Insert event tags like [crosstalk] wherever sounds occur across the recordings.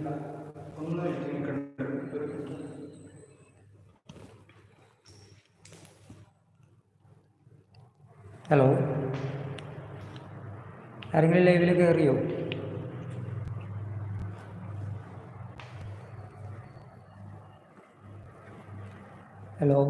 Hello ആരെങ്കിലും ലൈവിൽ കയറിയോ ഹലോ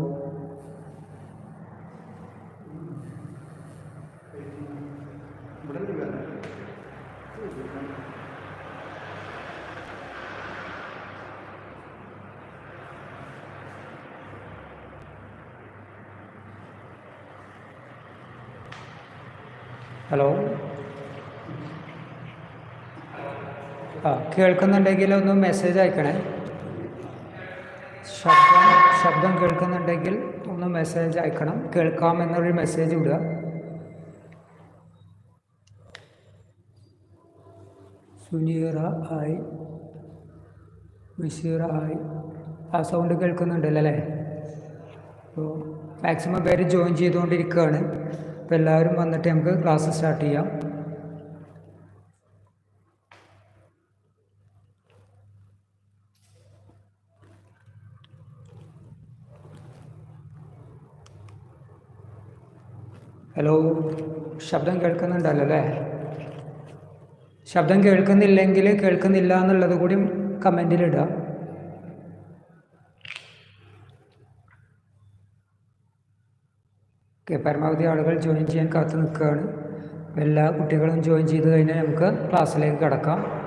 ആ കേൾക്കുന്നുണ്ടെങ്കിൽ ഒന്ന് മെസ്സേജ് അയക്കണേ. ശബ്ദം ശബ്ദം കേൾക്കുന്നുണ്ടെങ്കിൽ ഒന്ന് മെസ്സേജ് അയക്കണം. കേൾക്കാം എന്നൊരു മെസ്സേജ് വിടുക സുനീറ ആയി ബഷീറ ആയി ആ സൗണ്ട് കേൾക്കുന്നുണ്ടല്ലോ അപ്പോൾ മാക്സിമം പേര് ജോയിൻ ചെയ്തുകൊണ്ടിരിക്കുകയാണ്. അപ്പോൾ എല്ലാവരും വന്നിട്ട് നമുക്ക് ക്ലാസ് സ്റ്റാർട്ട് ചെയ്യാം. ഹലോ ശബ്ദം കേൾക്കുന്നുണ്ടല്ലോ അല്ലേ? ശബ്ദം കേൾക്കുന്നില്ലെങ്കിൽ കേൾക്കുന്നില്ല എന്നുള്ളത് കൂടി കമന്റിലിടുക ഓക്കെ പരമാവധി ആളുകൾ ജോയിൻ ചെയ്യാൻ കാത്തു നിൽക്കുകയാണ്. എല്ലാ കുട്ടികളും ജോയിൻ ചെയ്ത് കഴിഞ്ഞാൽ നമുക്ക് ക്ലാസ്സിലേക്ക് കിടക്കാം.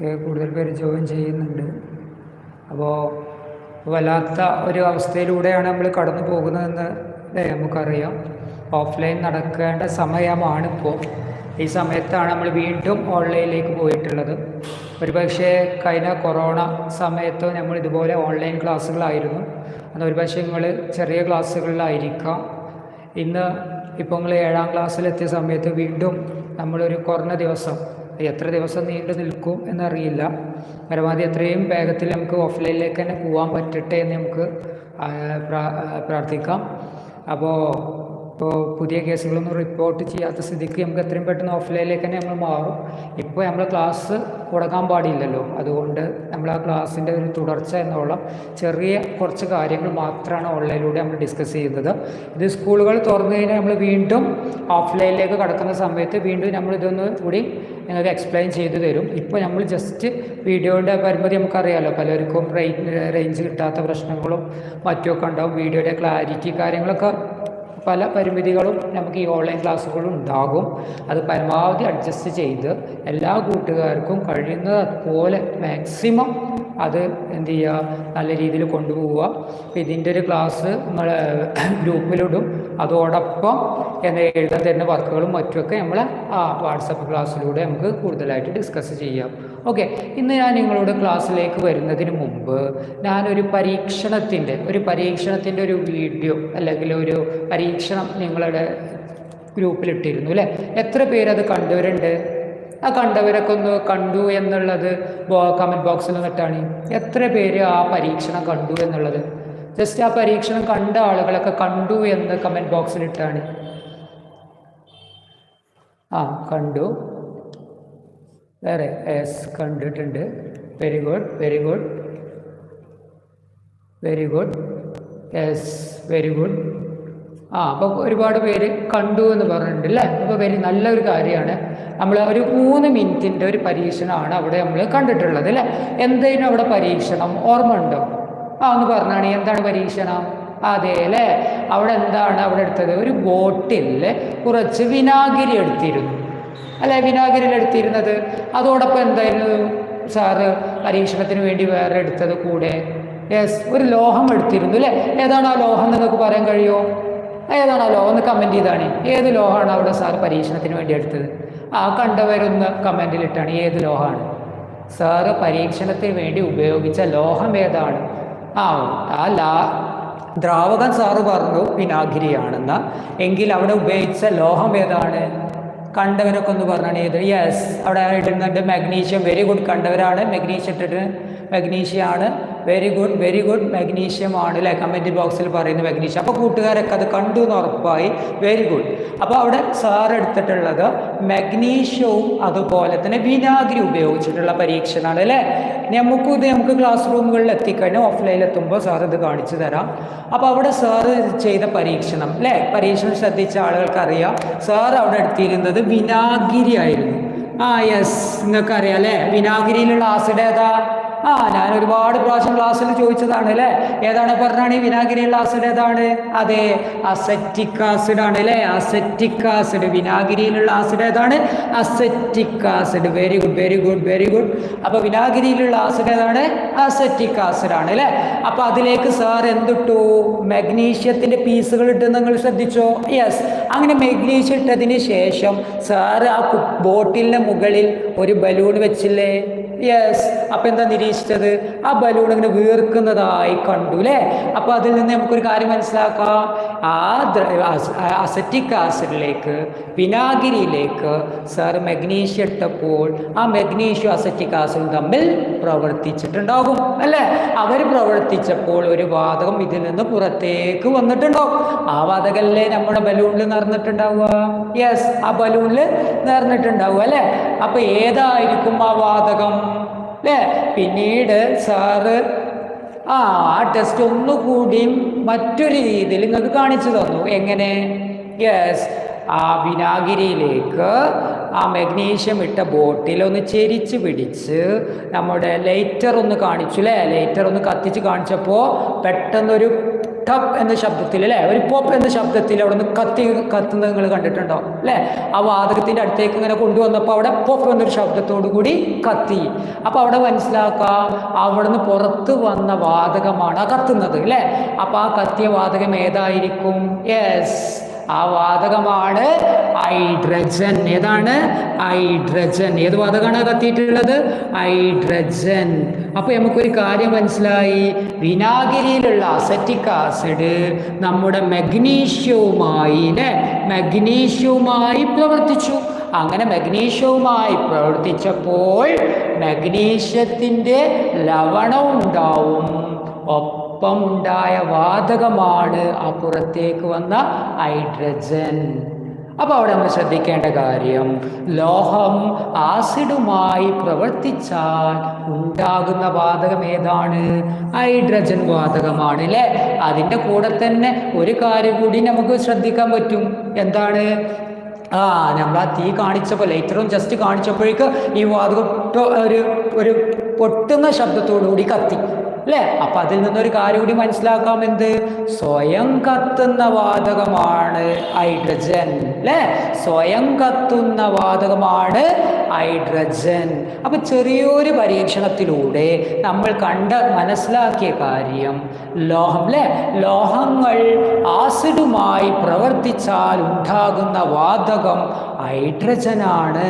കൂടുതൽ പേര് ജോയിൻ ചെയ്യുന്നുണ്ട്. അപ്പോൾ വല്ലാത്ത ഒരു അവസ്ഥയിലൂടെയാണ് നമ്മൾ കടന്നു പോകുന്നതെന്ന് നമുക്കറിയാം. ഓഫ്ലൈൻ നടക്കേണ്ട സമയമാണിപ്പോൾ ഈ സമയത്താണ് നമ്മൾ വീണ്ടും ഓൺലൈനിലേക്ക് പോയിട്ടുള്ളത്. ഒരുപക്ഷെ കഴിഞ്ഞ കൊറോണ സമയത്ത് നമ്മൾ ഇതുപോലെ ഓൺലൈൻ ക്ലാസ്സുകളായിരുന്നു. അന്ന് ഒരുപക്ഷെ നിങ്ങൾ ചെറിയ ക്ലാസ്സുകളിലായിരിക്കാം. ഇന്ന് ഇപ്പോൾ നിങ്ങൾ ഏഴാം ക്ലാസ്സിലെത്തിയ സമയത്ത് വീണ്ടും നമ്മളൊരു കുറഞ്ഞ ദിവസം എത്ര ദിവസം നീണ്ടു നിൽക്കും എന്നറിയില്ല. പരമാവധി എത്രയും വേഗത്തിൽ നമുക്ക് ഓഫ്ലൈനിലേക്ക് തന്നെ പോകാൻ പറ്റട്ടെ എന്ന് നമുക്ക് പ്രാർത്ഥിക്കാം. അപ്പോൾ ഇപ്പോൾ പുതിയ കേസുകളൊന്നും റിപ്പോർട്ട് ചെയ്യാത്ത സ്ഥിതിക്ക് നമുക്ക് എത്രയും പെട്ടെന്ന് ഓഫ്ലൈനിലേക്ക് തന്നെ നമ്മൾ മാറും. ഇപ്പോൾ നമ്മൾ ക്ലാസ് മുടങ്ങാൻ പാടില്ലല്ലോ. അതുകൊണ്ട് നമ്മൾ ആ ക്ലാസ്സിന്റെ ഒരു തുടർച്ച എന്നുള്ള ചെറിയ കുറച്ച് കാര്യങ്ങൾ മാത്രമാണ് ഓൺലൈനിലൂടെ നമ്മൾ ഡിസ്കസ് ചെയ്യുന്നത്. ഇത് സ്കൂളുകൾ തുറന്നു കഴിഞ്ഞാൽ നമ്മൾ വീണ്ടും ഓഫ്ലൈനിലേക്ക് കടക്കുന്ന സമയത്ത് വീണ്ടും നമ്മൾ ഇതൊന്ന് കൂടി നിങ്ങൾക്ക് എക്സ്പ്ലെയിൻ ചെയ്തു തരും. ഇപ്പോൾ നമ്മൾ ജസ്റ്റ് വീഡിയോയുടെ പരിമിതി നമുക്കറിയാമല്ലോ പലർക്കും റേഞ്ച് കിട്ടാത്ത പ്രശ്നങ്ങളും മറ്റുമൊക്കെ ഉണ്ടാവും. വീഡിയോയുടെ ക്ലാരിറ്റി കാര്യങ്ങളൊക്കെ പല പരിമിതികളും നമുക്ക് ഈ ഓൺലൈൻ ക്ലാസ്സുകളും ഉണ്ടാകും. അത് പരമാവധി അഡ്ജസ്റ്റ് ചെയ്ത് എല്ലാ കൂട്ടുകാർക്കും കഴിയുന്നത് അതുപോലെ മാക്സിമം അത് എന്ത് ചെയ്യുക? നല്ല രീതിയിൽ കൊണ്ടുപോവുക. അപ്പോൾ ഇതിന്റെ ഒരു ക്ലാസ് നമ്മൾ ഗ്രൂപ്പിലിടും അതോടൊപ്പം എന്ന എഴുതാൻ തരുന്ന വർക്കുകളും മറ്റുമൊക്കെ നമ്മൾ ആ വാട്സപ്പ് ക്ലാസ്സിലൂടെ നമുക്ക് കൂടുതലായിട്ട് ഡിസ്കസ് ചെയ്യാം. ഓക്കെ ഇന്ന് ഞാൻ നിങ്ങളുടെ ക്ലാസ്സിലേക്ക് വരുന്നതിന് മുമ്പ് ഞാനൊരു പരീക്ഷണത്തിന്റെ ഒരു പരീക്ഷണത്തിന്റെ ഒരു വീഡിയോ അല്ലെങ്കിൽ ഒരു പരീക്ഷണം നിങ്ങളുടെ ഗ്രൂപ്പിലിട്ടിരുന്നു അല്ലേ? എത്ര പേരത് കണ്ടവരുണ്ട്? ആ കണ്ടവരൊക്കെ ഒന്ന് കണ്ടു എന്നുള്ളത് ബോ കമന്റ് ബോക്സിൽ നിന്നിട്ടാണ്. എത്ര പേര് ആ പരീക്ഷണം കണ്ടു എന്നുള്ളത്? ജസ്റ്റ് ആ പരീക്ഷണം കണ്ട ആളുകളൊക്കെ കണ്ടു എന്ന് കമന്റ് ബോക്സിലിട്ടാണ് ആ കണ്ടു. വേറെ എസ് കണ്ടിട്ടുണ്ട്. Very good very good very good yes very good ആ അപ്പോൾ ഒരുപാട് പേര് കണ്ടു എന്ന് പറഞ്ഞിട്ടുണ്ട് അല്ലേ അപ്പോൾ വെരി നല്ലൊരു കാര്യമാണ്. നമ്മൾ ഒരു മൂന്ന് മിനിറ്റിന്റെ ഒരു പരീക്ഷണമാണ് അവിടെ നമ്മൾ കണ്ടിട്ടുള്ളത് അല്ലേ? എന്തേനും അവിടെ പരീക്ഷണം? ഓർമ്മ ഉണ്ടോ ആ ഒന്ന് പറഞ്ഞാണ്. എന്താണ് പരീക്ഷണം? അതെ അല്ലേ? അവിടെ എന്താണ് അവിടെ എടുത്തത്? ഒരു ബോട്ടിൽ കുറച്ച് വിനാഗിരി എടുത്തിരുന്നു. അല്ലെ? വിനാഗിരിൽ എടുത്തിരുന്നത്. അതോടൊപ്പം എന്തായിരുന്നു സാറ് പരീക്ഷണത്തിന് വേണ്ടി വേറെ എടുത്തത് കൂടെ? യെസ് ഒരു ലോഹം എടുത്തിരുന്നു അല്ലേ? ഏതാണ് ആ ലോഹം നിങ്ങൾക്ക് പറയാൻ കഴിയുമോ? ഏതാണ് ആ ലോഹം ഒന്ന് കമന്റ് ചെയ്താണ്. ഏത് ലോഹമാണ് അവിടെ സാർ പരീക്ഷണത്തിന് വേണ്ടി എടുത്തത്? ആ കണ്ടവരൊന്ന് കമന്റിലിട്ടാണ് ഏത് ലോഹമാണ് സാറ് പരീക്ഷണത്തിന് വേണ്ടി ഉപയോഗിച്ച ലോഹം ഏതാണ്? ആ ആ ലാ ദ്രാവകം സാറ് പറഞ്ഞു വിനാഗിരിയാണെന്ന. എങ്കിൽ അവിടെ ഉപയോഗിച്ച ലോഹം ഏതാണ്? കണ്ടവരൊക്കെ ഒന്ന് പറഞ്ഞാണ് ഏത്? യെസ് അവിടെ ഇടുന്നുണ്ട് മാഗ്നീഷ്യം വെരി ഗുഡ് കണ്ടവരാണ്. മാഗ്നീഷ്യം ഇട്ടിട്ട് മാഗ്നീഷ്യം ആണ്. Very good very good magnesium ആണ് അല്ലേ കമന്റ് ബോക്സിൽ പറയുന്ന മാഗ്നീഷ്യം അപ്പോൾ കൂട്ടുകാരൊക്കെ അത് കണ്ടു എന്ന് ഉറപ്പായി. വെരി ഗുഡ് അപ്പോൾ അവിടെ സാർ എടുത്തിട്ടുള്ളത് മാഗ്നീഷ്യവും അതുപോലെ തന്നെ വിനാഗിരി ഉപയോഗിച്ചിട്ടുള്ള പരീക്ഷണമാണ് അല്ലേ നമുക്ക് ഇത് നമുക്ക് ക്ലാസ് റൂമുകളിൽ എത്തിക്കഴിഞ്ഞാൽ ഓഫ്ലൈനിൽ എത്തുമ്പോൾ സാർ ഇത് കാണിച്ചു തരാം. അപ്പോൾ അവിടെ സാർ ചെയ്ത പരീക്ഷണം അല്ലേ പരീക്ഷണം ശ്രദ്ധിച്ച ആളുകൾക്കറിയാം സാർ അവിടെ എടുത്തിരുന്നത് വിനാഗിരി ആയിരുന്നു. ആ യെസ് നിങ്ങൾക്കറിയാം അല്ലേ വിനാഗിരിയിലുള്ള ആസിഡ് ഏതാ? ആ ഞാൻ ഒരുപാട് പ്രാവശ്യം ക്ലാസ്സിൽ ചോദിച്ചതാണ് അല്ലേ? ഏതാണ് പറഞ്ഞാണ്? ഈ വിനാഗിരിയുള്ള ആസിഡ് ഏതാണ്? അതെ അസറ്റിക് ആസിഡ് ആണ് അല്ലേ? അസറ്റിക് ആസിഡ് വിനാഗിരിയിലുള്ള ആസിഡ് ഏതാണ്? Acetic acid very good very good very good അപ്പോൾ വിനാഗിരിയിലുള്ള ആസിഡ് ഏതാണ്? അസറ്റിക് ആസിഡ് ആണ് അല്ലേ? അപ്പോൾ അതിലേക്ക് സാർ എന്തിട്ടു? മഗ്നീഷ്യത്തിന്റെ പീസുകൾ ഇട്ട് നിങ്ങൾ ശ്രദ്ധിച്ചോ? യെസ് അങ്ങനെ മഗ്നീഷ്യം ഇട്ടതിന് ശേഷം സാർ ആ ബോട്ടിലിന്റെ മുകളിൽ ഒരു ബലൂൺ വെച്ചില്ലേ? യെസ് അപ്പം എന്താ നിരീക്ഷിച്ചത്? ആ ബലൂൺ ഇങ്ങനെ വീർക്കുന്നതായി കണ്ടു അല്ലേ അപ്പോൾ അതിൽ നിന്ന് നമുക്കൊരു കാര്യം മനസ്സിലാക്കാം. ആ അസറ്റിക് ആസിഡിലേക്ക് വിനാഗിരിയിലേക്ക് സാർ മഗ്നീഷ്യം ഇട്ടപ്പോൾ ആ മഗ്നീഷ്യം അസറ്റിക് ആസിഡും തമ്മിൽ പ്രവർത്തിച്ചിട്ടുണ്ടാകും അല്ലേ? അവർ പ്രവർത്തിച്ചപ്പോൾ ഒരു വാതകം ഇതിൽ നിന്ന് പുറത്തേക്ക് വന്നിട്ടുണ്ടാവും ആ വാതകല്ലേ നമ്മുടെ ബലൂണിൽ നിറഞ്ഞിട്ടുണ്ടാവുക? യെസ് ആ ബലൂണിൽ നിറഞ്ഞിട്ടുണ്ടാവുക അല്ലേ? അപ്പൊ ഏതായിരിക്കും ആ വാതകം? അല്ലേ? പിന്നീട് സാറ് ആ ആ ടെസ്റ്റ് ഒന്നുകൂടിയും മറ്റൊരു രീതിയിൽ നിങ്ങൾക്ക് കാണിച്ചു തന്നു. എങ്ങനെ? യെസ് ആ വിനാഗിരിയിലേക്ക് ആ മഗ്നീഷ്യം ഇട്ട ബോട്ടിൽ ഒന്ന് ചെരിച്ച് പിടിച്ച് നമ്മുടെ ലൈറ്റർ ഒന്ന് കാണിച്ചു അല്ലേ ലൈറ്റർ ഒന്ന് കത്തിച്ച് കാണിച്ചപ്പോൾ പെട്ടെന്നൊരു ടപ്പ് എന്ന ശബ്ദത്തിൽ അല്ലേ ഒരു പോപ്പ് എന്ന ശബ്ദത്തിൽ അവിടെ നിന്ന് കത്തി കത്തുന്നത് നിങ്ങൾ കണ്ടിട്ടുണ്ടോ? അല്ലേ ആ വാതകത്തിന്റെ അടുത്തേക്ക് ഇങ്ങനെ കൊണ്ടുവന്നപ്പോൾ അവിടെ പോപ്പ് എന്നൊരു ശബ്ദത്തോടു കൂടി കത്തി. അപ്പോൾ അവിടെ മനസ്സിലാക്കാം അവിടെ നിന്ന് പുറത്ത് വന്ന വാതകമാണ് ആ കത്തുന്നത് അല്ലേ അപ്പോൾ ആ കത്തിയ വാതകം ഏതായിരിക്കും? യെസ് ആ വാതകമാണ് ഹൈഡ്രജൻ. ഏതാണ്? ഹൈഡ്രജൻ. ഏത് വാതകമാണ് കത്തിയിട്ടുള്ളത്? ഹൈഡ്രജൻ. അപ്പോൾ നമുക്കൊരു കാര്യം മനസ്സിലായി. വിനാഗിരിയിലുള്ള അസറ്റിക് ആസിഡ് നമ്മുടെ മഗ്നീഷ്യവുമായി മഗ്നീഷ്യവുമായി പ്രവർത്തിച്ചു. അങ്ങനെ മഗ്നീഷ്യവുമായി പ്രവർത്തിച്ചപ്പോൾ മഗ്നീഷ്യത്തിന്റെ ലവണം ഉണ്ടാവും ഒപ്പമുണ്ടായ വാതകമാണ് ആ പുറത്തേക്ക് വന്ന ഹൈഡ്രജൻ. അപ്പോൾ അവിടെ നമ്മൾ ശ്രദ്ധിക്കേണ്ട കാര്യം ലോഹം ആസിഡുമായി പ്രവർത്തിച്ചാൽ ഉണ്ടാകുന്ന വാതകം ഏതാണ്? ഹൈഡ്രജൻ വാതകമാണ് അല്ലേ? അതിന്റെ കൂടെ തന്നെ ഒരു കാര്യം കൂടി നമുക്ക് ശ്രദ്ധിക്കാൻ പറ്റും. എന്താണ്? ആ നമ്മൾ ആ തീ കാണിച്ചപ്പോൾ ലൈറ്ററും ജസ്റ്റ് കാണിച്ചപ്പോഴേക്ക് ഈ വാതകം ഒരു ഒരു പൊട്ടുന്ന ശബ്ദത്തോടു കൂടി കത്തി. അല്ലേ? അപ്പൊ അതിൽ നിന്നൊരു കാര്യം കൂടി മനസ്സിലാക്കാം. എന്ത്? സ്വയം കത്തുന്ന വാതകമാണ് ഹൈഡ്രജൻ. അല്ലേ? സ്വയം കത്തുന്ന വാതകമാണ് ഹൈഡ്രജൻ. അപ്പൊ ചെറിയൊരു പരീക്ഷണത്തിലൂടെ നമ്മൾ കണ്ട മനസ്സിലാക്കിയ കാര്യം ലോഹം അല്ലേ? ലോഹങ്ങൾ ആസിഡുമായി പ്രവർത്തിച്ചാൽ ഉണ്ടാകുന്ന വാതകം ഹൈഡ്രജനാണ്.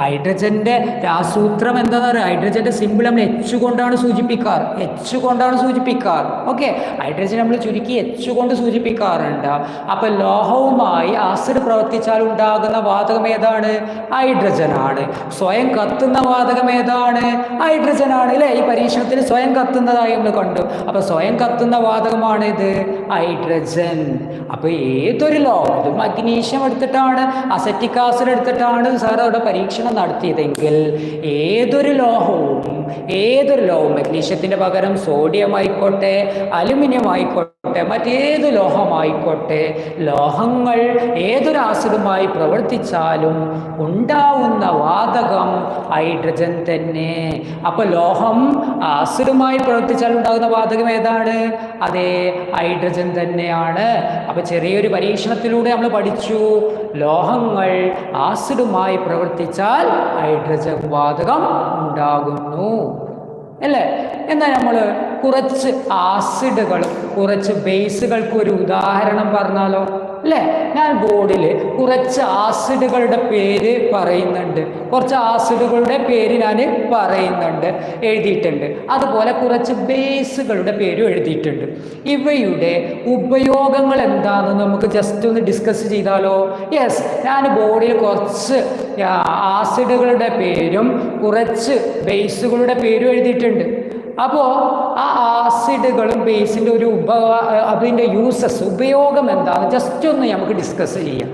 ഹൈഡ്രജന്റെ രാസൂത്രം എന്താണെന്ന് പറയുക ഹൈഡ്രജന്റെ സിമ്പിൾ നമ്മൾ എച്ച് കൊണ്ടാണ് സൂചിപ്പിക്കാറ്. എച്ച് കൊണ്ടാണ് സൂചിപ്പിക്കാറ്. ഓക്കെ ഹൈഡ്രജൻ നമ്മൾ ചുരുക്കി എച്ച് കൊണ്ട് സൂചിപ്പിക്കാറുണ്ട്. അപ്പോൾ ലോഹവുമായി ആസിഡ് പ്രവർത്തിച്ചാൽ ഉണ്ടാകുന്ന വാതകം ഏതാണ്? ഹൈഡ്രജനാണ്. സ്വയം കത്തുന്ന വാതകം ഏതാണ്? ഹൈഡ്രജനാണ്. അല്ലേ ഈ പരീക്ഷണത്തിൽ സ്വയം കത്തുന്നതായി നമ്മൾ കണ്ടു. അപ്പോൾ സ്വയം കത്തുന്ന വാതകമാണ് ഇത് ഹൈഡ്രജൻ. അപ്പോൾ ഏതൊരു ലോഹം മഗ്നീഷ്യം എടുത്തിട്ടാണ് അസറ്റിക് ആസിഡ് എടുത്തിട്ടാണ് സാർ അവിടെ പരീക്ഷണം നടത്തിയതെങ്കിൽ ഏതൊരു ലോഹവും ഏതൊരു ലോഹവും മഗ്നീഷ്യത്തിന്റെ പകരം സോഡിയം ആയിക്കോട്ടെ അലുമിനിയം ആയിക്കോട്ടെ മറ്റേത് ലോഹമായിക്കോട്ടെ ലോഹങ്ങൾ ഏതൊരു ആസിഡുമായി പ്രവർത്തിച്ചാലും ഉണ്ടാവുന്ന വാതകം ഹൈഡ്രജൻ തന്നെ. അപ്പോൾ ലോഹം ആസിഡുമായി പ്രവർത്തിച്ചാൽ ഉണ്ടാകുന്ന വാതകം ഏതാണ്? അതെ ഹൈഡ്രജൻ തന്നെയാണ്. അപ്പോൾ ചെറിയൊരു പരീക്ഷണത്തിലൂടെ നമ്മൾ പഠിച്ചു. ലോഹങ്ങൾ ആസിഡുമായി പ്രവർത്തിച്ചാൽ ഹൈഡ്രജൻ വാതകം ഉണ്ടാകുന്നു. അല്ലേ? എന്നാൽ നമ്മൾ കുറച്ച് ആസിഡുകളും കുറച്ച് ബേസുകൾക്ക് ഒരു ഉദാഹരണം പറഞ്ഞാലോ? അല്ലേ? ഞാൻ ബോർഡിൽ കുറച്ച് ആസിഡുകളുടെ പേര് പറയുന്നുണ്ട്. കുറച്ച് ആസിഡുകളുടെ പേര് ഞാൻ പറയുന്നുണ്ട് എഴുതിയിട്ടുണ്ട്. അതുപോലെ കുറച്ച് ബേസുകളുടെ പേരും എഴുതിയിട്ടുണ്ട്. ഇവയുടെ ഉപയോഗങ്ങൾ എന്താണെന്ന് നമുക്ക് ജസ്റ്റ് ഒന്ന് ഡിസ്കസ് ചെയ്താലോ? യെസ് ഞാൻ ബോർഡിൽ കുറച്ച് ആസിഡുകളുടെ പേരും കുറച്ച് ബേസുകളുടെ പേരും എഴുതിയിട്ടുണ്ട്. അപ്പോൾ ആ ആസിഡുകളും ബേസിന്റെ ഒരു ഉപ അതിന്റെ യൂസസ് ഉപയോഗം എന്താണ്? ജസ്റ്റ് ഒന്ന് നമുക്ക് ഡിസ്കസ് ചെയ്യാം.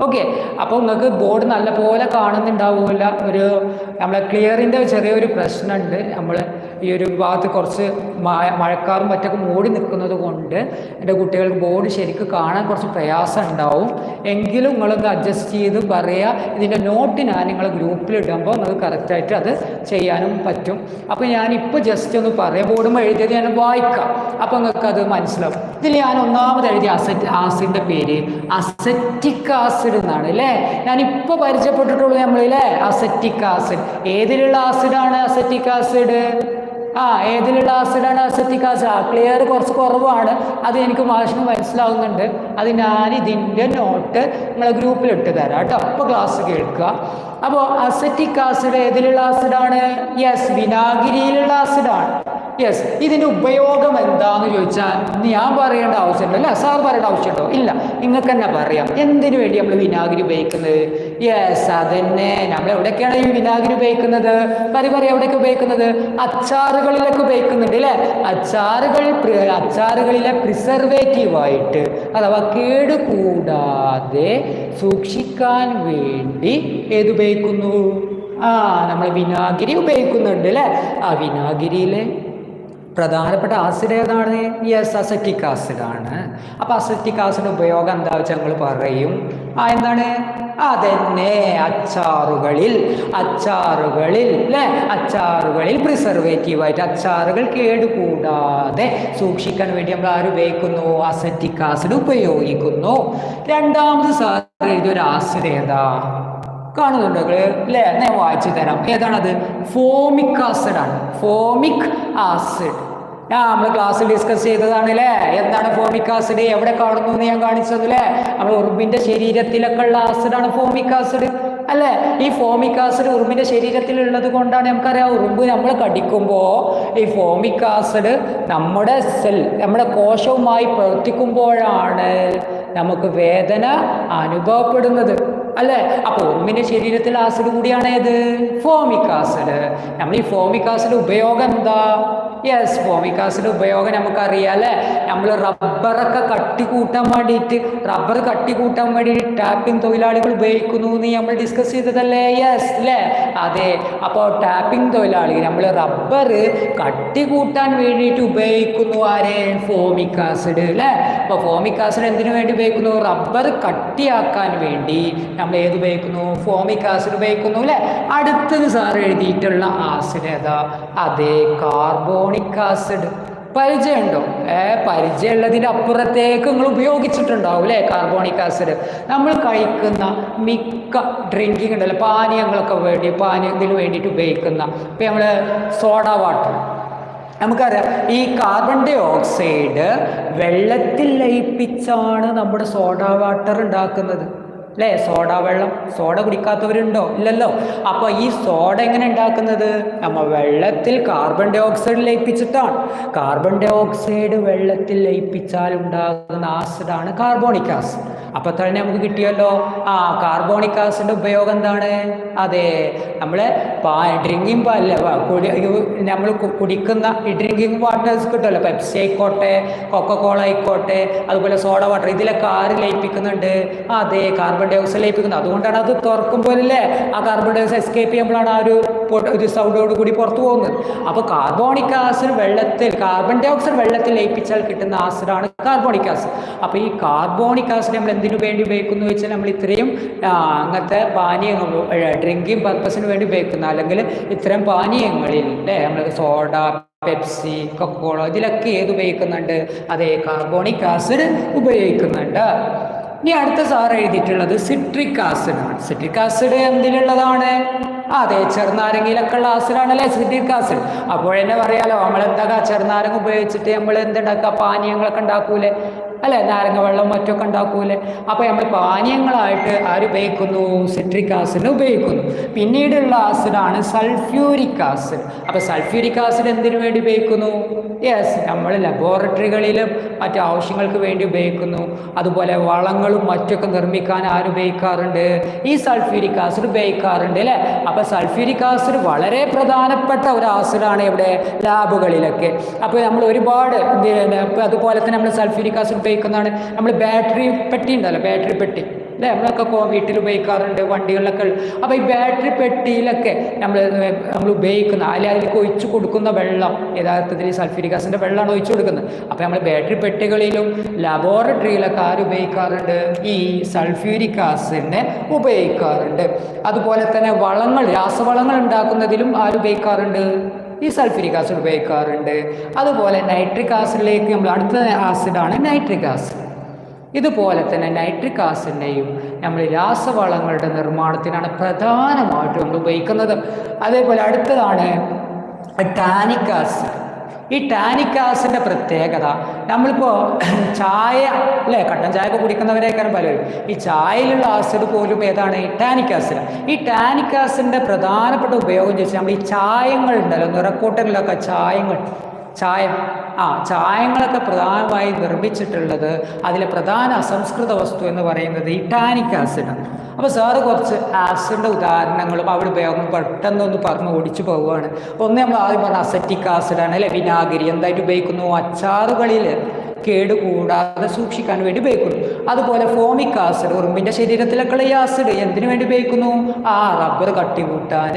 ഓക്കെ അപ്പോൾ നിങ്ങൾക്ക് ബോർഡ് നല്ലപോലെ കാണുന്നുണ്ടാവില്ല ഒരു നമ്മളെ ക്ലിയറിന്റെ ചെറിയൊരു പ്രശ്നമുണ്ട്. നമ്മൾ ഈ ഒരു ഭാഗത്ത് കുറച്ച് മഴ മഴക്കാറും മറ്റൊക്കെ മൂടി നിൽക്കുന്നത് കൊണ്ട് എന്റെ കുട്ടികൾക്ക് ബോർഡ് ശരിക്കും കാണാൻ കുറച്ച് പ്രയാസം ഉണ്ടാവും എങ്കിലും നിങ്ങളൊന്ന് അഡ്ജസ്റ്റ് ചെയ്ത് പറയുക ഇതിന്റെ നോട്ട് ഞാൻ നിങ്ങൾ ഗ്രൂപ്പിൽ ഇടുമ്പോൾ നിങ്ങൾക്ക് കറക്റ്റായിട്ട് അത് ചെയ്യാനും പറ്റും. അപ്പോൾ ഞാനിപ്പോൾ ജസ്റ്റ് ഒന്ന് പറയാം. ബോർഡും എഴുതിയത് ഞാൻ വായിക്കാം. അപ്പോൾ നിങ്ങൾക്ക് അത് മനസ്സിലാവും. ഇതിൽ ഞാൻ ഒന്നാമത് എഴുതിയ അസറ്റ് ആസിന്റെ പേര്. അസറ്റിക് ആസിഡ് എന്നാണ് അല്ലേ? ഞാനിപ്പോൾ പരിചയപ്പെട്ടിട്ടുള്ളൂ നമ്മളില്ലേ അസറ്റിക് ആസിഡ്. ഏതിലുള്ള ആസിഡാണ് അസറ്റിക് ആസിഡ്? ആ ഏതിലുള്ള ആസിഡാണ് അസറ്റിക് ആസിഡ്? ആ ക്ലിയർ കുറച്ച് കുറവാണ്. അത് എനിക്ക് മാഷിന് മനസ്സിലാവുന്നുണ്ട്. അത് ഞാൻ ഇതിന്റെ നോട്ട് നിങ്ങളെ ഗ്രൂപ്പിൽ ഇട്ട് തരാം കേട്ടോ. അപ്പോൾ ക്ലാസ് കേൾക്കുക. അപ്പോൾ അസറ്റിക് ആസിഡ് ഏതിലുള്ള ആസിഡാണ്? യെസ് വിനാഗിരിയിലുള്ള ആസിഡാണ്. യെസ് ഇതിന്റെ ഉപയോഗം എന്താന്ന് ചോദിച്ചാൽ ഞാൻ പറയേണ്ട ആവശ്യമുണ്ടോ? അല്ല സാർ പറയേണ്ട ആവശ്യമുണ്ടോ? ഇല്ല നിങ്ങൾക്ക് തന്നെ പറയാം. എന്തിനു വേണ്ടി നമ്മൾ വിനാഗിരി ഉപയോഗിക്കുന്നത്? യെസ് അതന്നെ. നമ്മൾ എവിടെയൊക്കെയാണ് ഈ വിനാഗിരി ഉപയോഗിക്കുന്നത്? പരി പറയാം എവിടെയൊക്കെ ഉപയോഗിക്കുന്നത്? അച്ചാറുകളിലൊക്കെ ഉപയോഗിക്കുന്നുണ്ട് അല്ലേ? അച്ചാറുകൾ അച്ചാറുകളിലെ പ്രിസർവേറ്റീവായിട്ട് അഥവാ കേട് കൂടാതെ സൂക്ഷിക്കാൻ വേണ്ടി ഏത് ഉപയോഗിക്കുന്നു? ആ നമ്മൾ വിനാഗിരി ഉപയോഗിക്കുന്നുണ്ട് അല്ലേ? ആ വിനാഗിരിയിലെ പ്രധാനപ്പെട്ട ആസിഡ് ഏതാണ്? യെസ് അസറ്റിക് ആസിഡ് ആണ്. അപ്പോൾ അസറ്റിക് ആസിഡ് ഉപയോഗം എന്താ വെച്ചാൽ ഞങ്ങൾ പറയും? ആ എന്താണ്? അതെന്നെ അച്ചാറുകളിൽ അച്ചാറുകളിൽ അല്ലേ അച്ചാറുകളിൽ പ്രിസർവേറ്റീവായിട്ട് അച്ചാറുകൾ കേടുകൂടാതെ സൂക്ഷിക്കാൻ വേണ്ടി നമ്മൾ ആര് ഉപയോഗിക്കുന്നു? അസറ്റിക് ആസിഡ് ഉപയോഗിക്കുന്നു. രണ്ടാമത് സാർ ഇതൊരു ആസിഡ് ഏതാ? കാണുന്നുണ്ടോ അല്ലേ? ഞാൻ വായിച്ചു തരാം. ഏതാണത്? ഫോമിക് ആസിഡ് ആണ്. Formic acid. ആ നമ്മൾ ക്ലാസ്സിൽ ഡിസ്കസ് ചെയ്തതാണ് അല്ലേ? എന്താണ് ഫോമിക് ആസിഡ്? എവിടെ കാണുന്നു എന്ന് ഞാൻ കാണിച്ചത് അല്ലേ? നമ്മൾ ഉറുമ്പിന്റെ ശരീരത്തിലൊക്കെ ഉള്ള ആസിഡാണ് ഫോമിക് ആസിഡ്. അല്ലേ? ഈ ഫോമിക് ആസിഡ് ഉറുമ്പിന്റെ ശരീരത്തിൽ ഉള്ളത് കൊണ്ടാണ് നമുക്കറിയാം. ഉറുമ്പ് നമ്മൾ കടിക്കുമ്പോൾ ഈ ഫോമിക് ആസിഡ് നമ്മുടെ സെൽ നമ്മുടെ കോശവുമായി പ്രവർത്തിക്കുമ്പോഴാണ് നമുക്ക് വേദന അനുഭവപ്പെടുന്നത്. അല്ലേ? അപ്പോൾ ഉറുമ്പിന്റെ ശരീരത്തിൽ ആസിഡ് കൂടിയാണ് ഏത് ഫോമിക് ആസിഡ് നമ്മൾ ഈ ഫോമിക് ആസിഡ് ഉപയോഗം എന്താ? യെസ് ഫോമിക് ഉപയോഗം നമുക്കറിയാം അല്ലേ? നമ്മൾ റബ്ബറൊക്കെ കട്ടി കൂട്ടാൻ വേണ്ടിയിട്ട് റബ്ബർ കട്ടി കൂട്ടാൻ വേണ്ടിയിട്ട് ടാപ്പിംഗ് തൊഴിലാളികൾ ഉപയോഗിക്കുന്നു എന്ന് നമ്മൾ ഡിസ്കസ് ചെയ്തതല്ലേ? യെസ് അല്ലേ? അതെ. അപ്പോൾ ടാപ്പിംഗ് തൊഴിലാളി നമ്മൾ റബ്ബർ കട്ടി കൂട്ടാൻ വേണ്ടിയിട്ട് ഉപയോഗിക്കുന്നു ആരെ? ഫോമിക് ആസിഡ് അല്ലേ? അപ്പോൾ ഫോമിക് ആസിഡ് എന്തിനു വേണ്ടി ഉപയോഗിക്കുന്നു? റബ്ബർ കട്ടിയാക്കാൻ വേണ്ടി നമ്മൾ ഏത് ഉപയോഗിക്കുന്നു? ഫോമിക് ആസിഡ് ഉപയോഗിക്കുന്നു അല്ലേ? അടുത്തത് സാർ എഴുതിയിട്ടുള്ള ആസിഡ് ഏതാ? അതെ കാർബോണിക് ആസിഡ് പരിചയമുണ്ടോ? ഏ പരിചയമുള്ളതിന്റെ അപ്പുറത്തേക്ക് നിങ്ങൾ ഉപയോഗിച്ചിട്ടുണ്ടാവും അല്ലേ കാർബോണിക് ആസിഡ് നമ്മൾ കഴിക്കുന്ന മിക്ക ഡ്രിങ്കിങ് ഉണ്ടല്ലോ പാനീയങ്ങളൊക്കെ വേണ്ടി പാനീയത്തിന് വേണ്ടിയിട്ട് ഉപയോഗിക്കുന്ന ഇപ്പം നമ്മൾ സോഡ വാട്ടർ നമുക്കറിയാം ഈ കാർബൺ ഡൈ ഓക്സൈഡ് വെള്ളത്തിൽ ലയിപ്പിച്ചാണ് നമ്മുടെ സോഡ വാട്ടർ ഉണ്ടാക്കുന്നത്. അല്ലേ? സോഡ വെള്ളം. സോഡ കുടിക്കാത്തവരുണ്ടോ? ഇല്ലല്ലോ. അപ്പോൾ ഈ സോഡ എങ്ങനെ ഉണ്ടാക്കുന്നത്? നമ്മൾ വെള്ളത്തിൽ കാർബൺ ഡൈ ഓക്സൈഡ് ലയിപ്പിച്ചിട്ടാണ്. കാർബൺ ഡൈ ഓക്സൈഡ് വെള്ളത്തിൽ ലയിപ്പിച്ചാൽ ഉണ്ടാകുന്ന ആസിഡാണ് കാർബോണിക് ആസിഡ് അപ്പോൾ തന്നെ നമുക്ക് കിട്ടിയല്ലോ. ആ കാർബോണിക് ആസിഡിന്റെ ഉപയോഗം എന്താണ്? അതെ. നമ്മൾ പാ ഡ്രിങ്കിങ് പാലില്ല കുടി നമ്മൾ കുടിക്കുന്ന ഡ്രിങ്കിങ് വാട്ടേഴ്സ് കിട്ടുമല്ലോ പെപ്സി ആയിക്കോട്ടെ കൊക്കക്കോള ആയിക്കോട്ടെ അതുപോലെ സോഡ വാട്ടർ ഇതിലൊക്കെ ആര് ലയിപ്പിക്കുന്നുണ്ട്? അതെ കാർബൺ ഡൈ ഓക്സൈഡ് ലയിപ്പിക്കുന്നത് അതുകൊണ്ടാണ് അത് തുറക്കുമ്പോഴല്ലേ ആ കാർബൺ ഡൈ ഓക്സൈഡ് എസ്കേപ്പ് ചെയ്യുമ്പോഴാണ് ആ ഒരു ഒരു സൗണ്ടോട് കൂടി പുറത്തു പോകുന്നത്. അപ്പോൾ കാർബോണിക് ആസിഡ് വെള്ളത്തിൽ കാർബൺ ഡൈ ഓക്സൈഡ് വെള്ളത്തിൽ ലയിപ്പിച്ചാൽ കിട്ടുന്ന ആസിഡാണ് കാർബോണിക് ആസിഡ് അപ്പോൾ ഈ കാർബോണിക് ആസിഡ് നമ്മൾ എന്തിനു വേണ്ടി ഉപയോഗിക്കുന്നു വെച്ചാൽ നമ്മൾ ഇത്രയും അങ്ങനത്തെ പാനീയങ്ങൾ ഡ്രിങ്കിങ് പർപ്പസിന് വേണ്ടി ഉപയോഗിക്കുന്ന. അല്ലെങ്കിൽ ഇത്തരം പാനീയങ്ങളിൽ നമ്മൾ സോഡ പെപ്സി കൊക്കോള ഇതിലൊക്കെ ഏത് ഉപയോഗിക്കുന്നുണ്ട്? അതേ കാർബോണിക് ആസിഡ് ഉപയോഗിക്കുന്നുണ്ട്. ഇനി അടുത്ത സാർ എഴുതിയിട്ടുള്ളത് സിട്രിക് ആസിഡ് ആണ്. സിട്രിക് ആസിഡ് എന്തിനുള്ളതാണ് അതെ ചെറുനാരങ്ങയിലൊക്കെ ഉള്ള ആസിഡാണല്ലേ സിട്രിക് ആസിഡ്. അപ്പോൾ എന്നെ പറയാലോ നമ്മൾ എന്താ ചെറുനാരങ്ങ ഉപയോഗിച്ചിട്ട് നമ്മൾ എന്തുണ്ടാക്കുക പാനീയങ്ങളൊക്കെ ഉണ്ടാക്കൂലേ? അല്ലേ? നാരങ്ങ വെള്ളം മറ്റൊക്കെ ഉണ്ടാക്കൂലേ? അപ്പോൾ നമ്മൾ പാനീയങ്ങളായിട്ട് ആര് ഉപയോഗിക്കുന്നു? സിട്രിക് ആസിഡ് ഉപയോഗിക്കുന്നു. പിന്നീടുള്ള ആസിഡാണ് സൾഫ്യൂരിക് ആസിഡ് അപ്പോൾ സൾഫ്യൂരിക് ആസിഡ് എന്തിനു വേണ്ടി ഉപയോഗിക്കുന്നു? യെസ് നമ്മൾ ലബോറട്ടറികളിലും മറ്റു ആവശ്യങ്ങൾക്ക് വേണ്ടി ഉപയോഗിക്കുന്നു. അതുപോലെ വളങ്ങളും മറ്റൊക്കെ നിർമ്മിക്കാൻ ആര് ഉപയോഗിക്കാറുണ്ട്? ഈ സൾഫ്യൂരിക് ആസിഡ് ഉപയോഗിക്കാറുണ്ട് അല്ലേ? അപ്പോൾ സൾഫ്യൂരിക് ആസിഡ് വളരെ പ്രധാനപ്പെട്ട ഒരു ആസിഡാണ് ഇവിടെ ലാബുകളിലൊക്കെ അപ്പോൾ നമ്മൾ ഒരുപാട് അതുപോലെ തന്നെ നമ്മൾ സൾഫ്യൂരിക് ആസിഡ് ഉപയോഗിക്കുന്നതാണ്. നമ്മൾ ബാറ്ററി പെട്ടി ഉണ്ടല്ലോ ബാറ്ററി പെട്ടി. അല്ലേ? നമ്മളൊക്കെ വീട്ടിൽ ഉപയോഗിക്കാറുണ്ട് വണ്ടികളിലൊക്കെ അപ്പോൾ ഈ ബാറ്ററി പെട്ടിയിലൊക്കെ നമ്മൾ നമ്മൾ ഉപയോഗിക്കുന്ന അല്ലെങ്കിൽ അതിലേക്ക് ഒഴിച്ചു കൊടുക്കുന്ന വെള്ളം യഥാർത്ഥത്തിൽ സൾഫ്യൂരിക് വെള്ളമാണ് ഒഴിച്ചു കൊടുക്കുന്നത്. അപ്പോൾ നമ്മൾ ബാറ്ററി പെട്ടികളിലും ലബോറട്ടറിയിലൊക്കെ ആര് ഉപയോഗിക്കാറുണ്ട്? ഈ സൾഫ്യൂരിക് ഉപയോഗിക്കാറുണ്ട്. അതുപോലെ തന്നെ വളങ്ങൾ രാസവളങ്ങൾ ഉണ്ടാക്കുന്നതിലും ആര് ഉപയോഗിക്കാറുണ്ട്? ഈ സൾഫ്യൂരിക് ആസിഡ് ഉപയോഗിക്കാറുണ്ട്. അതുപോലെ നൈട്രിക് ആസിഡിലേക്ക് നമ്മൾ അടുത്ത ആസിഡാണ് നൈട്രിക് ആസിഡ്. ഇതുപോലെ തന്നെ നൈട്രിക് ആസിഡിനെയും നമ്മൾ രാസവളങ്ങളുടെ നിർമ്മാണത്തിനാണ് പ്രധാനമായിട്ടും നമ്മൾ ഉപയോഗിക്കുന്നത്. അതേപോലെ അടുത്തതാണ് ടാനിക് ആസിഡ്. ഈ ടാനിക് ആസിന്റെ പ്രത്യേകത നമ്മളിപ്പോൾ [clears throat] ചായ അല്ലേ? കട്ടൻ ചായ ഒക്കെ കുടിക്കുന്നവരെയൊക്കെ പലരും ഈ ചായയിലുള്ള ആസിഡ് പോലും ഏതാണ്? ഈ ടാനിക് ആസിഡ്. ഈ ടാനിക് ആസിഡിന്റെ പ്രധാനപ്പെട്ട ഉപയോഗം ചോദിച്ചാൽ നമ്മൾ ഈ ചായങ്ങൾ ഉണ്ടല്ലോ നിറക്കൂട്ടങ്ങളിലൊക്കെ ചായങ്ങൾ ചായ ആ ചായങ്ങളൊക്കെ പ്രധാനമായി നിർമ്മിച്ചിട്ടുള്ളത് അതിലെ പ്രധാന അസംസ്കൃത വസ്തു എന്ന് പറയുന്നത് ഈ ടാനിക് ആസിഡാണ്. അപ്പോൾ സാറ് കുറച്ച് ആസിഡിന്റെ ഉദാഹരണങ്ങളും അവിടെ ഉപയോഗം പെട്ടെന്നൊന്ന് പറഞ്ഞ് ഓടിച്ചു പോവുകയാണ്. ഒന്ന് നമ്മൾ ആദ്യം പറഞ്ഞ അസറ്റിക് ആസിഡാണ് അല്ലെ? വിനാഗിരി. എന്തായിട്ട് ഉപയോഗിക്കുന്നു? അച്ചാറുകളിൽ കേടുകൂടാതെ സൂക്ഷിക്കാൻ വേണ്ടി ഉപയോഗിക്കുന്നു. അതുപോലെ ഫോമിക് ആസിഡ് ഉറുമ്പിന്റെ ശരീരത്തിലെ ഈ ആസിഡ് എന്തിനു വേണ്ടി ഉപയോഗിക്കുന്നു? ആ റബ്ബർ കട്ടി കൂട്ടാൻ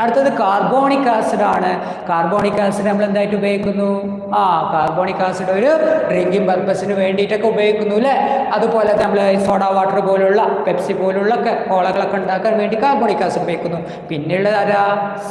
അടുത്തത് കാർബോണിക് ആസിഡ് ആണ് കാർബോണിക് ആസിഡ് നമ്മൾ എന്തായിട്ട് ഉപയോഗിക്കുന്നു? ആ കാർബോണിക് ആസിഡ് ഒരു ഡ്രിങ്കിങ് പർപ്പസിന് വേണ്ടിയിട്ടൊക്കെ ഉപയോഗിക്കുന്നു അല്ലേ? അതുപോലെ നമ്മൾ സോഡ വാട്ടർ പോലുള്ള പെപ്സി പോലുള്ള ഒക്കെ കോളകളൊക്കെ ഉണ്ടാക്കാൻ വേണ്ടി കാർബോണിക് ആസിഡ് ഉപയോഗിക്കുന്നു. പിന്നെയുള്ളത് ആരാ?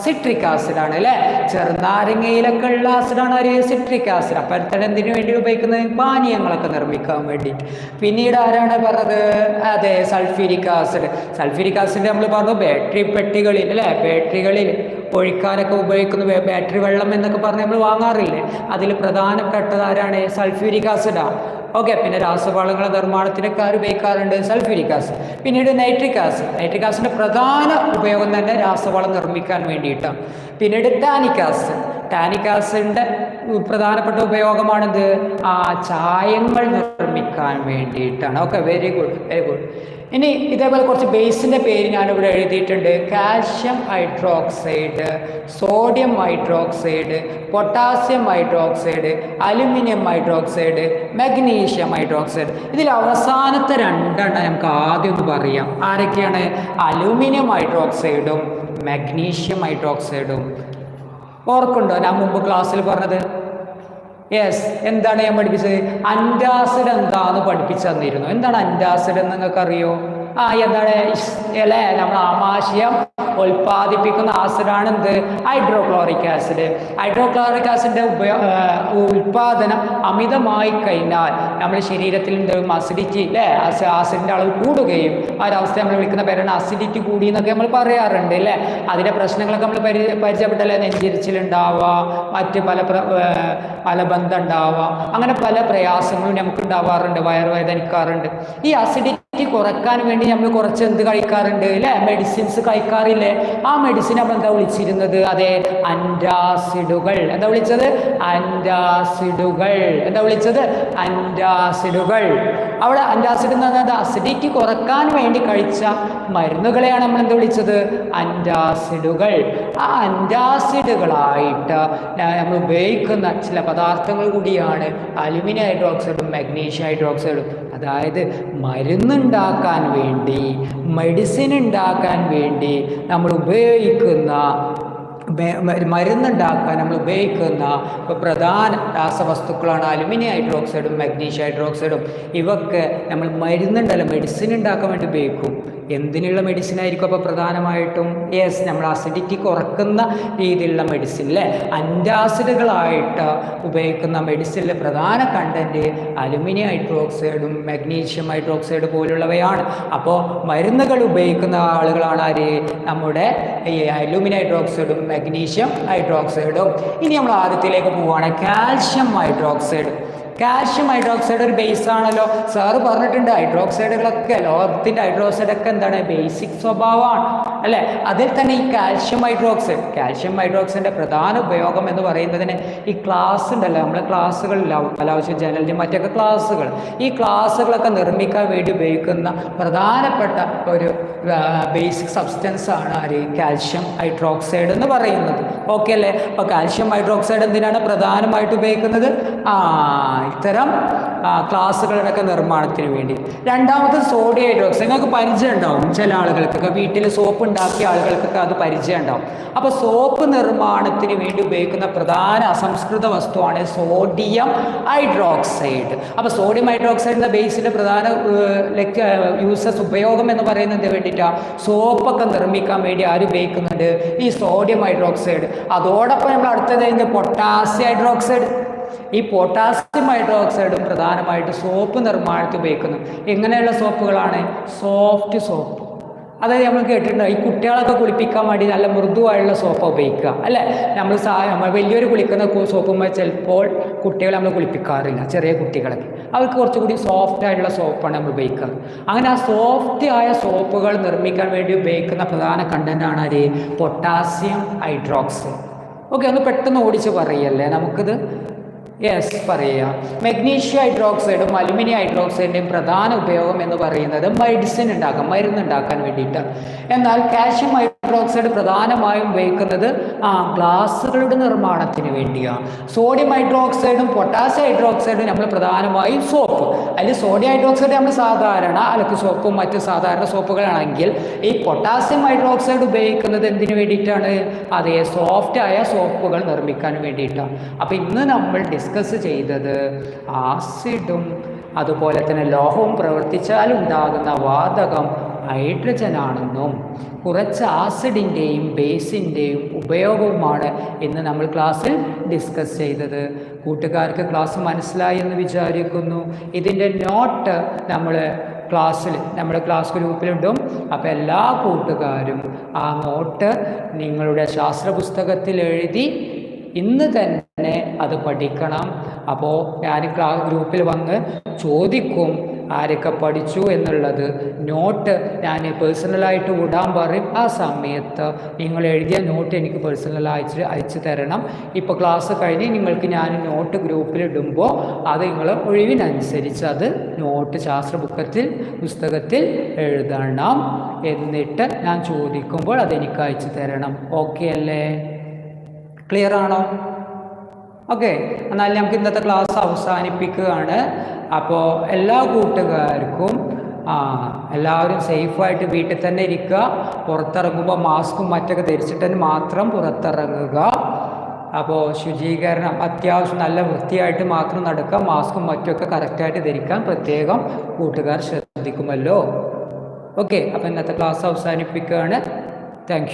സിട്രിക് ആസിഡ് അല്ലേ? ചെറുനാരങ്ങയിലൊക്കെ ഉള്ള ആസിഡാണ് ആര്? Citric acid. അപ്പം എന്തിനു വേണ്ടി ഉപയോഗിക്കുന്നത്? പാനീയങ്ങളൊക്കെ നിർമ്മിക്കാൻ വേണ്ടിയിട്ട് പിന്നീട് ആരാണ് പറഞ്ഞത്? അതെ സൾഫ്യൂരിക് ആസിഡ്. സൾഫ്യൂരിക് ആസിഡ് നമ്മൾ പറഞ്ഞു ബാറ്ററി പെട്ടികളിൽ അല്ലേ? ബാറ്ററികളിൽ ഒഴിക്കാനൊക്കെ ഉപയോഗിക്കുന്ന ബാറ്ററി വെള്ളം എന്നൊക്കെ പറഞ്ഞ് നമ്മൾ വാങ്ങാറില്ലേ? അതിൽ പ്രധാനപ്പെട്ടത് ആരാണ്? സൾഫ്യൂരിക് ആസിഡാണ് ഓക്കെ പിന്നെ രാസവളങ്ങളുടെ നിർമ്മാണത്തിനൊക്കെ ആര് ഉപയോഗിക്കാറുണ്ട്? Sulphuric acid. പിന്നീട് നൈട്രിക് ആസിഡ്. നൈട്രിക് ആസിഡിന്റെ പ്രധാന ഉപയോഗം തന്നെ രാസവളം നിർമ്മിക്കാൻ വേണ്ടിയിട്ടാണ്. പിന്നീട് ടാനിക് ആസിഡ്. ടാനിക് ആസിഡിന്റെ പ്രധാനപ്പെട്ട ഉപയോഗമാണിത്. ആ ചായങ്ങൾ നിർമ്മിക്കാൻ വേണ്ടിയിട്ടാണ്. Okay very good very good ഇനി ഇതേപോലെ കുറച്ച് ബേസിന്റെ പേര് ഞാനിവിടെ എഴുതിയിട്ടുണ്ട്. Calcium hydroxide sodium hydroxide potassium hydroxide aluminium hydroxide magnesium hydroxide ഇതിൽ അവസാനത്തെ രണ്ടെണ്ണം നമുക്ക് ആദ്യം ഒന്ന് പറയാം. ആരൊക്കെയാണ്? അലുമിനിയം ഹൈഡ്രോക്സൈഡും മഗ്നീഷ്യം ഹൈഡ്രോക്സൈഡും ഓർക്കുണ്ടോ ഞാൻ മുമ്പ് ക്ലാസ്സിൽ പറഞ്ഞത്? യെസ് എന്താണ് ഞാൻ പഠിപ്പിച്ചത്? അന്റാസിഡ് എന്താന്ന് പഠിപ്പിച്ചു തന്നിരുന്നു. എന്താണ് അന്റാസിഡ് എന്ന് നിങ്ങൾക്ക് അറിയോ ആ എന്താണ്? അല്ലേ? നമ്മൾ ആമാശയം ഉൽപ്പാദിപ്പിക്കുന്ന ആസിഡാണ് എന്ത് ഹൈഡ്രോക്ലോറിക് ആസിഡ്. ഹൈഡ്രോക്ലോറിക് ആസിഡിന്റെ ഉപയോഗ ഉൽപ്പാദനം അമിതമായി കഴിഞ്ഞാൽ നമ്മുടെ ശരീരത്തിൽ എന്തും അസിഡിറ്റി അല്ലേ ആസിഡിന്റെ അളവ് കൂടുകയും ആ ഒരവസ്ഥ നമ്മൾ വിളിക്കുന്ന പേരാണ് അസിഡിറ്റി കൂടി എന്നൊക്കെ നമ്മൾ പറയാറുണ്ട് അല്ലേ അതിന്റെ പ്രശ്നങ്ങളൊക്കെ നമ്മൾ പരി പരിചയപ്പെട്ടല്ലേ? നെഞ്ചിരിച്ചിലുണ്ടാവുക മറ്റ് പല മലബന്ധം ഉണ്ടാവുക. അങ്ങനെ പല പ്രയാസങ്ങളും നമുക്ക് ഉണ്ടാവാറുണ്ട് വയറുവേദനിക്കാറുണ്ട്. ഈ അസിഡിറ്റി കുറയ്ക്കാൻ വേണ്ടി നമ്മൾ കുറച്ച് എന്ത് കഴിക്കാറുണ്ട് അല്ലേ മെഡിസിൻസ് കഴിക്കാറില്ലേ? ആ മെഡിസിൻ നമ്മൾ എന്താ വിളിച്ചിരുന്നത്? അതെ അന്റാസിഡുകൾ എന്താ വിളിച്ചത്? അന്റാസിഡുകൾ എന്താ വിളിച്ചത്? അന്റാസിഡുകൾ അവിടെ അന്റാസിഡ് എന്ന് പറഞ്ഞാൽ അസിഡിറ്റി കുറയ്ക്കാൻ വേണ്ടി കഴിച്ച മരുന്നുകളെയാണ് നമ്മൾ എന്താ വിളിച്ചത്? അന്റാസിഡുകൾ ആ അന്റാസിഡുകളായിട്ട് നമ്മൾ ഉപയോഗിക്കുന്ന ചില പദാർത്ഥങ്ങൾ കൂടിയാണ് അലുമിനിയം ഹൈഡ്രോക്സൈഡും മഗ്നീഷ്യം ഹൈഡ്രോക്സൈഡും. അതായത് മരുന്നുണ്ടാക്കാൻ വേണ്ടി മെഡിസിൻ ഉണ്ടാക്കാൻ വേണ്ടി നമ്മൾ ഉപയോഗിക്കുന്ന മരുന്നുണ്ടാക്കാൻ നമ്മൾ ഉപയോഗിക്കുന്ന പ്രധാന രാസവസ്തുക്കളാണ് അലുമിനിയം ഹൈഡ്രോക്സൈഡും മഗ്നീഷ്യം ഹൈഡ്രോക്സൈഡും. ഇവയൊക്കെ നമ്മൾ മരുന്നുണ്ടല്ലോ മെഡിസിൻ ഉണ്ടാക്കാൻ വേണ്ടി ഉപയോഗിക്കും. എന്തിനുള്ള മെഡിസിൻ ആയിരിക്കും അപ്പോൾ പ്രധാനമായിട്ടും? യെസ് നമ്മൾ അസിഡിറ്റി കുറക്കുന്ന രീതിയിലുള്ള മെഡിസിൻ അല്ലേ അന്റാസിഡുകളായിട്ട് ഉപയോഗിക്കുന്ന മെഡിസിനിലെ പ്രധാന കണ്ടന്റ് അലുമിനിയം ഹൈഡ്രോക്സൈഡും മഗ്നീഷ്യം ഹൈഡ്രോക്സൈഡ് പോലുള്ളവയാണ്. അപ്പോൾ മരുന്നുകൾ ഉപയോഗിക്കുന്ന ആളുകളാണ് ആര്? നമ്മുടെ ഈ അലുമിനിയം ഹൈഡ്രോക്സൈഡും മഗ്നീഷ്യം ഹൈഡ്രോക്സൈഡും ഇനി നമ്മൾ ആദ്യത്തിലേക്ക് പോവുകയാണ്. കാൽഷ്യം ഹൈഡ്രോക്സൈഡ് കാൽഷ്യം ഹൈഡ്രോക്സൈഡ് ഒരു ബേസ് ആണല്ലോ. സാറ് പറഞ്ഞിട്ടുണ്ട് ഹൈഡ്രോക്സൈഡുകളൊക്കെ ലോഹത്തിന്റെ ഹൈഡ്രോക്സൈഡ് ഒക്കെ എന്താണ്? ബേസിക് സ്വഭാവമാണ്. അല്ലേ? അതിൽ തന്നെ ഈ കാൽഷ്യം ഹൈഡ്രോക്സൈഡ് കാൽഷ്യം ഹൈഡ്രോക്സൈഡിന്റെ പ്രധാന ഉപയോഗം എന്ന് പറയുന്നതിന് ഈ ക്ലാസ് ഉണ്ടല്ലോ. നമ്മളെ ക്ലാസ്സുകളിൽ കലാവശ്യം ജനലിന്റെ മറ്റൊക്കെ ക്ലാസ്സുകൾ ഈ ക്ലാസ്സുകളൊക്കെ നിർമ്മിക്കാൻ വേണ്ടി ഉപയോഗിക്കുന്ന പ്രധാനപ്പെട്ട ഒരു ബേസിക് സബ്സ്റ്റൻസ് ആണ് ആര്? കാൽഷ്യം ഹൈഡ്രോക്സൈഡ് എന്ന് പറയുന്നത്. ഓക്കെ അല്ലേ? അപ്പോൾ കാൽഷ്യം ഹൈഡ്രോക്സൈഡ് എന്തിനാണ് പ്രധാനമായിട്ട് ഉപയോഗിക്കുന്നത്? ആ ഇത്തരം ക്ലാസ്സുകളുടെയൊക്കെ നിർമ്മാണത്തിന് വേണ്ടി. രണ്ടാമത് സോഡിയം ഹൈഡ്രോക്സൈഡ് നിങ്ങൾക്ക് പരിചയം ഉണ്ടാവും ചില ആളുകൾക്കൊക്കെ. വീട്ടിൽ സോപ്പ് ഉണ്ടാക്കിയ ആളുകൾക്കൊക്കെ അത് പരിചയം ഉണ്ടാവും. അപ്പോൾ സോപ്പ് നിർമ്മാണത്തിന് വേണ്ടി ഉപയോഗിക്കുന്ന പ്രധാന അസംസ്കൃത വസ്തുവാണ് സോഡിയം ഹൈഡ്രോക്സൈഡ് അപ്പോൾ സോഡിയം ഹൈഡ്രോക്സൈഡിന്റെ ബേസിന്റെ പ്രധാന യൂസസ് ഉപയോഗം എന്ന് പറയുന്നത് വേണ്ടിയിട്ടാണ് സോപ്പൊക്കെ നിർമ്മിക്കാൻ വേണ്ടി ആര് ഉപയോഗിക്കുന്നുണ്ട്? ഈ സോഡിയം ഹൈഡ്രോക്സൈഡ് അതോടൊപ്പം നമ്മൾ അടുത്തത് പൊട്ടാസ്യം ഹൈഡ്രോക്സൈഡ് ഈ പൊട്ടാസ്യം ഹൈഡ്രോക്സൈഡും പ്രധാനമായിട്ട് സോപ്പ് നിർമ്മാണത്തിൽ ഉപയോഗിക്കുന്നു. എങ്ങനെയുള്ള സോപ്പുകളാണ് സോഫ്റ്റ് സോപ്പ് അതായത് നമ്മൾ കേട്ടിട്ടുണ്ട് ഈ കുട്ടികളൊക്കെ കുളിപ്പിക്കാൻ വേണ്ടി നല്ല മൃദുവായുള്ള സോപ്പ് ഉപയോഗിക്കുക അല്ലേ? നമ്മൾ സാ നമ്മൾ വലിയൊരു കുളിക്കുന്ന സോപ്പുമ്പോൾ ചിലപ്പോൾ കുട്ടികളെ നമ്മൾ കുളിപ്പിക്കാറില്ല ചെറിയ കുട്ടികളൊക്കെ. അവർക്ക് കുറച്ചുകൂടി സോഫ്റ്റ് ആയിട്ടുള്ള സോപ്പാണ് നമ്മൾ ഉപയോഗിക്കുക. അങ്ങനെ ആ സോഫ്റ്റ് ആയ സോപ്പുകൾ നിർമ്മിക്കാൻ വേണ്ടി ഉപയോഗിക്കുന്ന പ്രധാന കണ്ടന്റാണ് അത് പൊട്ടാസ്യം ഹൈഡ്രോക്സൈഡ് ഓക്കെ ഒന്ന് പെട്ടെന്ന് ഓടിച്ച് പറയല്ലേ? നമുക്കിത് യെസ് പറയുക. മെഗ്നീഷ്യ ഹൈഡ്രോക്സൈഡും അലുമിനിയം ഹൈഡ്രോക്സൈഡിന്റെയും പ്രധാന ഉപയോഗം എന്ന് പറയുന്നത് മെഡിസിൻ ഉണ്ടാക്കാൻ മരുന്ന് ഉണ്ടാക്കാൻ വേണ്ടിയിട്ട്. എന്നാൽ കാൽഷ്യം ഹൈഡ്രോക്സൈഡ് പ്രധാനമായും ഉപയോഗിക്കുന്നത് ആ ഗ്ലാസ്സുകളുടെ നിർമ്മാണത്തിന് വേണ്ടിയാണ് സോഡിയം ഹൈഡ്രോക്സൈഡും പൊട്ടാസ്യം ഹൈഡ്രോക്സൈഡും നമ്മൾ പ്രധാനമായും സോപ്പ് അതിൽ സോഡിയം ഹൈഡ്രോക്സൈഡ് നമ്മൾ സാധാരണ അലക്ക് സോപ്പും മറ്റ് സാധാരണ സോപ്പുകളാണെങ്കിൽ ഈ പൊട്ടാസ്യം ഹൈഡ്രോക്സൈഡ് ഉപയോഗിക്കുന്നത് എന്തിനു വേണ്ടിയിട്ടാണ്? അതേ സോഫ്റ്റ് ആയ സോപ്പുകൾ നിർമ്മിക്കാൻ വേണ്ടിയിട്ടാണ്. അപ്പോൾ ഇന്ന് നമ്മൾ ഡിസ്കസ് ചെയ്തത്. ആസിഡും അതുപോലെ തന്നെ ലോഹവും പ്രവർത്തിച്ചാൽ ഉണ്ടാകുന്ന വാതകം ഹൈഡ്രജൻ ആണെന്നും കുറച്ച് ആസിഡിന്റെയും ബേസിന്റെയും ഉപയോഗവുമാണ് ഇന്ന് നമ്മൾ ക്ലാസ്സിൽ ഡിസ്കസ് ചെയ്തത്. കൂട്ടുകാർക്ക് ക്ലാസ് മനസ്സിലായി എന്ന് വിചാരിക്കുന്നു. ഇതിന്റെ നോട്ട് നമ്മൾ ക്ലാസ്സിൽ നമ്മുടെ ക്ലാസ് ഗ്രൂപ്പിലിടും അപ്പോൾ എല്ലാ കൂട്ടുകാരും ആ നോട്ട് നിങ്ങളുടെ ശാസ്ത്ര പുസ്തകത്തിൽ എഴുതി ഇന്ന് തന്നെ അത് പഠിക്കണം. അപ്പോൾ ഞാൻ ക്ലാസ് ഗ്രൂപ്പിൽ വന്ന് ചോദിക്കും ആരൊക്കെ പഠിച്ചു എന്നുള്ളത്. നോട്ട് ഞാൻ പേഴ്സണലായിട്ട് വിടാൻ പറയും. ആ സമയത്ത് നിങ്ങൾ എഴുതിയ നോട്ട് എനിക്ക് പേഴ്സണൽ അയച്ച് അയച്ചു തരണം. ഇപ്പോൾ ക്ലാസ് കഴിഞ്ഞ് നിങ്ങൾക്ക് ഞാൻ നോട്ട് ഗ്രൂപ്പിൽ ഇടുമ്പോൾ അത് നിങ്ങൾ ഒഴിവിനനുസരിച്ച് അത് നോട്ട് ശാസ്ത്ര ബുക്കത്തിൽ പുസ്തകത്തിൽ എഴുതണം. എന്നിട്ട് ഞാൻ ചോദിക്കുമ്പോൾ അതെനിക്ക് അയച്ചു തരണം. ഓക്കെ അല്ലേ? ക്ലിയർ ആണോ? ഓക്കെ എന്നാൽ നമുക്ക് ഇന്നത്തെ ക്ലാസ് അവസാനിപ്പിക്കുകയാണ്. അപ്പോൾ എല്ലാ കൂട്ടുകാർക്കും ആ എല്ലാവരും സേഫായിട്ട് വീട്ടിൽ തന്നെ ഇരിക്കുക. പുറത്തിറങ്ങുമ്പോൾ മാസ്കും മറ്റൊക്കെ ധരിച്ചിട്ട് മാത്രം പുറത്തിറങ്ങുക. അപ്പോൾ ശുചീകരണം അത്യാവശ്യം നല്ല വൃത്തിയായിട്ട് മാത്രം നടക്കുക. മാസ്കും മറ്റുമൊക്കെ കറക്റ്റായിട്ട് ധരിക്കാൻ പ്രത്യേകം കൂട്ടുകാർ ശ്രദ്ധിക്കുമല്ലോ. ഓക്കെ അപ്പോൾ ഇന്നത്തെ ക്ലാസ് അവസാനിപ്പിക്കുകയാണ്. താങ്ക്